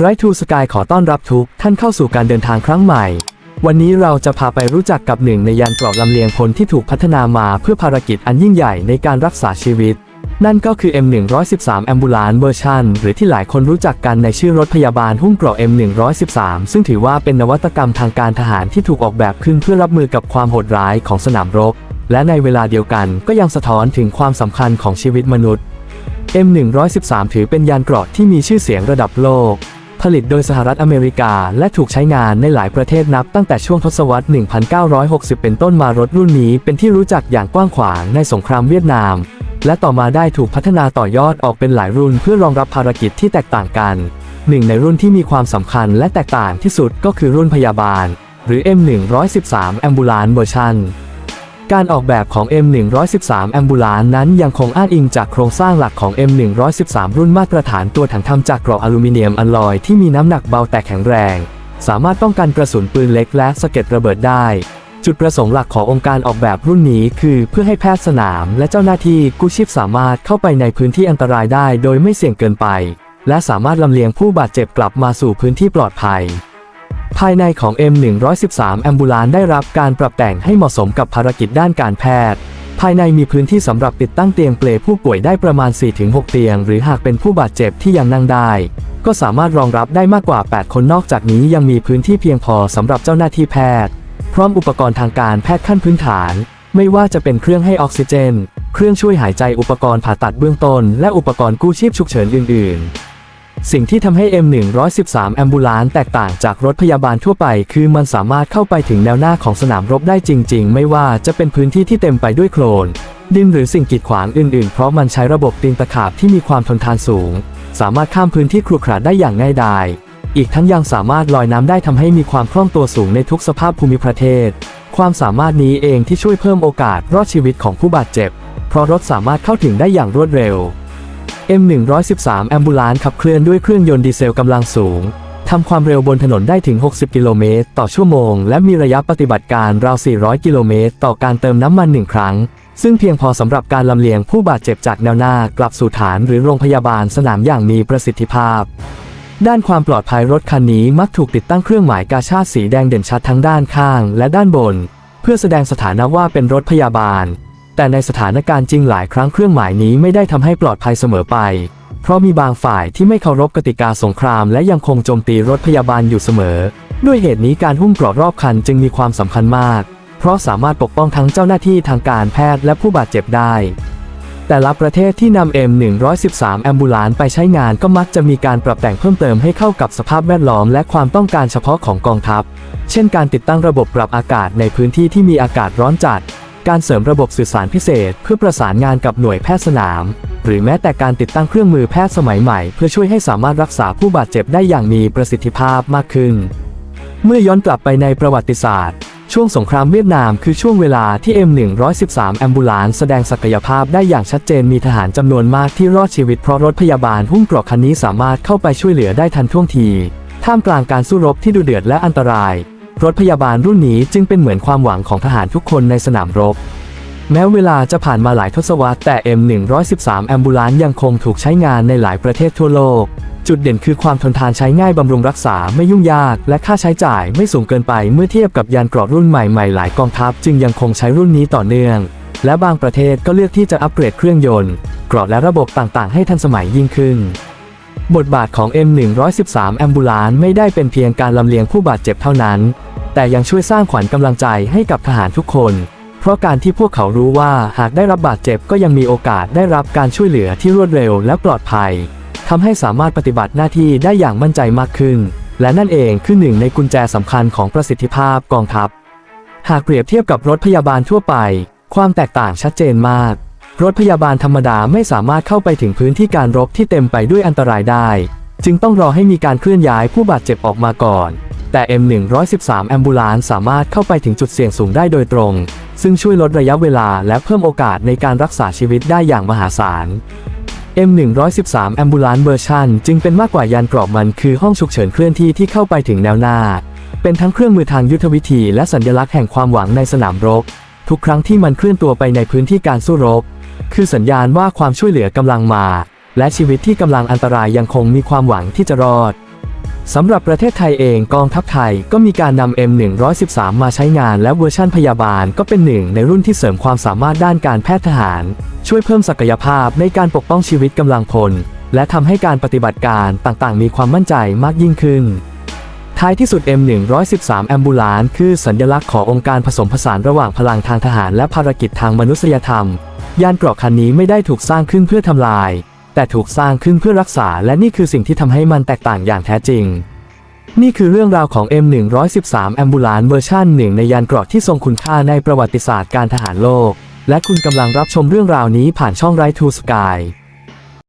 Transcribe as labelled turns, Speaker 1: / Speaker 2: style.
Speaker 1: ไรทูสกายขอต้อนรับทุกท่านเข้าสู่การเดินทางครั้งใหม่ วันนี้เราจะพาไปรู้จักกับหนึ่งในยานเกราะลำเลียงพลที่ถูกพัฒนามาเพื่อภารกิจอันยิ่งใหญ่ในการรักษาชีวิต นั่นก็คือ M113 Ambulance Version หรือที่หลายคนรู้จักกันในชื่อรถพยาบาลหุ้มเกราะ M113 ซึ่งถือว่าเป็นนวัตกรรมทางการทหารที่ถูกออกแบบขึ้นเพื่อรับมือกับความโหดร้ายของสนามรบ และในเวลาเดียวกันก็ยังสะท้อนถึงความสำคัญของชีวิตมนุษย์ M113 ถือเป็นยานเกราะที่มีชื่อเสียงระดับโลก ผลิตโดยสหรัฐอเมริกา และถูกใช้งานในหลายประเทศนับตั้งแต่ช่วงทศวรรษ 1960 เป็นต้นมารถรุ่นนี้เป็นที่รู้จักอย่างกว้างขวางในสงครามเวียดนาม และต่อมาได้ถูกพัฒนาต่อยอดออกเป็นหลายรุ่นเพื่อรองรับภารกิจที่แตกต่างกัน หนึ่งในรุ่นที่มีความสำคัญและแตกต่างที่สุดก็คือรุ่นพยาบาล หรือ M113 Ambulance Version การออกแบบของ M113 Ambulance นั้นยังคงอ้างอิงจากโครงสร้างหลักของ M113 รุ่นมาตรฐานตัวถังทำจากเกราะอลูมิเนียมอลลอยที่มีน้ำหนักเบาแต่แข็งแรง สามารถป้องกันกระสุนปืนเล็กและสะเก็ดระเบิดได้ จุดประสงค์หลักขององค์การออกแบบรุ่นนี้คือเพื่อให้แพทย์สนาม และเจ้าหน้าที่กู้ชีพสามารถเข้าไปในพื้นที่อันตรายได้ โดยไม่เสี่ยงเกินไป และสามารถลำเลียงผู้บาดเจ็บกลับมาสู่พื้นที่ปลอดภัย ภายในของ M113 Ambulance ได้รับการปรับแต่งให้เหมาะสมกับภารกิจด้านการแพทย์ ภายในมีพื้นที่สำหรับติดตั้งเตียงเปลผู้ป่วยได้ประมาณ 4-6 เตียง หรือหากเป็นผู้บาดเจ็บที่ยังนั่งได้ ก็สามารถรองรับได้มากกว่า 8 คนนอกจากนี้ยังมีพื้นที่เพียงพอสำหรับเจ้าหน้าที่แพทย์ พร้อมอุปกรณ์ทางการแพทย์ขั้นพื้นฐาน ไม่ว่าจะเป็นเครื่องให้ออกซิเจน เครื่องช่วยหายใจอุปกรณ์ผ่าตัดเบื้องต้น และอุปกรณ์กู้ชีพฉุกเฉินอื่น ๆ สิ่งที่ทำให้ M113 Ambulance แตกต่างจากรถพยาบาลทั่วไป คือมันสามารถเข้าไปถึงแนวหน้าของสนามรบได้จริง ๆ ไม่ว่าจะเป็นพื้นที่ที่เต็มไปด้วยโคลน ดินหรือสิ่งกีดขวางอื่น ๆ เพราะมันใช้ระบบตีนตะขาบที่มีความทนทานสูง สามารถข้ามพื้นที่ครุขระได้อย่างง่ายดายอีกทั้งยังสามารถลอยน้ำได้ทำให้มีความคล่องตัวสูงในทุกสภาพภูมิประเทศ ความสามารถนี้เองที่ช่วยเพิ่มโอกาสรอดชีวิตของผู้บาดเจ็บ เพราะรถสามารถเข้าถึงได้อย่างรวดเร็ว M113 Ambulance ขับเคลื่อนด้วยเครื่องยนต์ดีเซลกำลังสูงทำความเร็วบนถนนได้ถึง 60 กิโลเมตร ต่อชั่วโมง และมีระยะปฏิบัติการราว 400 กิโลเมตร ต่อการเติมน้ำมันหนึ่งครั้ง ซึ่งเพียงพอสำหรับการลำเลียงผู้บาดเจ็บจากแนวหน้ากลับสู่ฐานหรือโรงพยาบาลสนามอย่างมีประสิทธิภาพ ด้านความปลอดภัยรถคันนี้มักถูกติดตั้งเครื่องหมายกาชาดสีแดงเด่นชัดทั้งด้านข้าง และด้านบน เพื่อแสดงสถานะว่าเป็นรถพยาบาล แต่ในสถานการณ์จริงหลายครั้งเครื่องหมายนี้ไม่ได้ทำให้ปลอดภัยเสมอไป เพราะมีบางฝ่ายที่ไม่เคารพกติกาสงคราม และยังคงโจมตีรถพยาบาลอยู่เสมอ ด้วยเหตุนี้การหุ้มเกราะรอบคันจึงมีความสำคัญมาก เพราะสามารถปกป้องทั้งเจ้าหน้าที่ทางการแพทย์และผู้บาดเจ็บได้ แต่ละประเทศที่นำ M113 Ambulance ไปใช้งานก็มักจะมีการปรับแต่งเพิ่มเติมให้เข้ากับสภาพแวดล้อมและความต้องการเฉพาะของกองทัพ เช่นการติดตั้งระบบปรับอากาศในพื้นที่ที่มีอากาศร้อนจัด การเสริมระบบสื่อสารพิเศษ เพื่อประสานงานกับหน่วยแพทย์สนาม หรือแม้แต่การติดตั้งเครื่องมือแพทย์สมัยใหม่ เพื่อช่วยให้สามารถรักษาผู้บาดเจ็บได้อย่างมีประสิทธิภาพมากขึ้น เมื่อย้อนกลับไปในประวัติศาสตร์ ช่วงสงครามเวียดนามคือช่วงเวลาที่ M113 Ambulance แสดงศักยภาพได้อย่างชัดเจนมีทหารจำนวนมากที่รอดชีวิตเพราะรถพยาบาลหุ้มเกราะคันนี้สามารถเข้าไปช่วยเหลือได้ทันท่วงที ท่ามกลางการสู้รบที่ดุเดือดและอันตราย รถพยาบาลรุ่นนี้จึงเป็นเหมือนความหวังของทหารทุกคนในสนามรบ แม้เวลาจะผ่านมาหลายทศวรรษแต่ M113 Ambulance ยังคงถูกใช้งานในหลายประเทศทั่วโลก จุดเด่นคือความทนทานใช้ง่ายบำรุงรักษาไม่ยุ่งยาก และค่าใช้จ่ายไม่สูงเกินไปเมื่อเทียบกับยานเกราะรุ่นใหม่ๆหลายกองทัพจึงยังคงใช้รุ่นนี้ต่อเนื่อง และบางประเทศก็เลือกที่จะอัปเกรดเครื่องยนต์เกราะและระบบต่างๆ ให้ทันสมัยยิ่งขึ้นบทบาทของ M113 Ambulance ไม่ได้เป็นเพียงการลำเลียงผู้บาดเจ็บเท่านั้น แต่ยังช่วยสร้างขวัญกำลังใจให้กับทหารทุกคน เพราะการที่พวกเขารู้ว่าหากได้รับบาดเจ็บก็ยังมีโอกาสได้รับการช่วยเหลือที่รวดเร็วและปลอดภัยทำให้สามารถปฏิบัติหน้าที่ได้อย่างมั่นใจมากขึ้น และนั่นเองคือหนึ่งในกุญแจสำคัญของประสิทธิภาพกองทัพ หากเปรียบเทียบกับรถพยาบาลทั่วไป ความแตกต่างชัดเจนมาก รถพยาบาลธรรมดาไม่สามารถเข้าไปถึงพื้นที่การรบที่เต็มไปด้วยอันตรายได้ จึงต้องรอให้มีการเคลื่อนย้ายผู้บาดเจ็บออกมาก่อน แต่ M113 Ambulance สามารถเข้าไปถึงจุดเสี่ยงสูงได้โดยตรง ซึ่งช่วยลดระยะเวลาและเพิ่มโอกาสในการรักษาชีวิตได้อย่างมหาศาล M113 Ambulance Version จึงเป็นมากกว่ายานกราะมันคือห้องฉุกเฉินเคลื่อนที่ที่เข้าไปถึงแนวหน้า เป็นทั้งเครื่องมือทางยุทธวิธีและสัญลักษณ์แห่งความหวังในสนามรบ ทุกครั้งที่มันเคลื่อนตัวไปในพื้นที่การสู้รบ คือสัญญาณว่าความช่วยเหลือกำลังมา และชีวิตที่กำลังอันตรายยังคงมีความหวังที่จะรอด สำหรับประเทศไทยเองกองทัพไทยก็มีการนำ M113 มาใช้งานและเวอร์ชั่นพยาบาลก็เป็นหนึ่งในรุ่นที่เสริมความสามารถด้านการแพทย์ทหาร ช่วยเพิ่มศักยภาพในการปกป้องชีวิตกำลังพล และทำให้การปฏิบัติการต่างๆ มีความมั่นใจมากยิ่งขึ้น ท้ายที่สุด M113 แอมบูลานคือสัญลักษณ์ขององค์การผสมผสานระหว่างพลังทางทหารและภารกิจทางมนุษยธรรม ยานเกราะคันนี้ไม่ได้ถูกสร้างขึ้นเพื่อทำลาย แต่ถูกสร้างขึ้นเพื่อรักษา และนี่คือสิ่งที่ทำให้มันแตกต่างอย่างแท้จริง นี่คือเรื่องราวของ M113 แอมบูลานเวอร์ชันหนึ่งในยานเกราะที่ทรงคุณค่าในประวัติศาสตร์การทหารโลก และคุณกำลังรับชมเรื่องราวนี้ผ่านช่องไรทูสกาย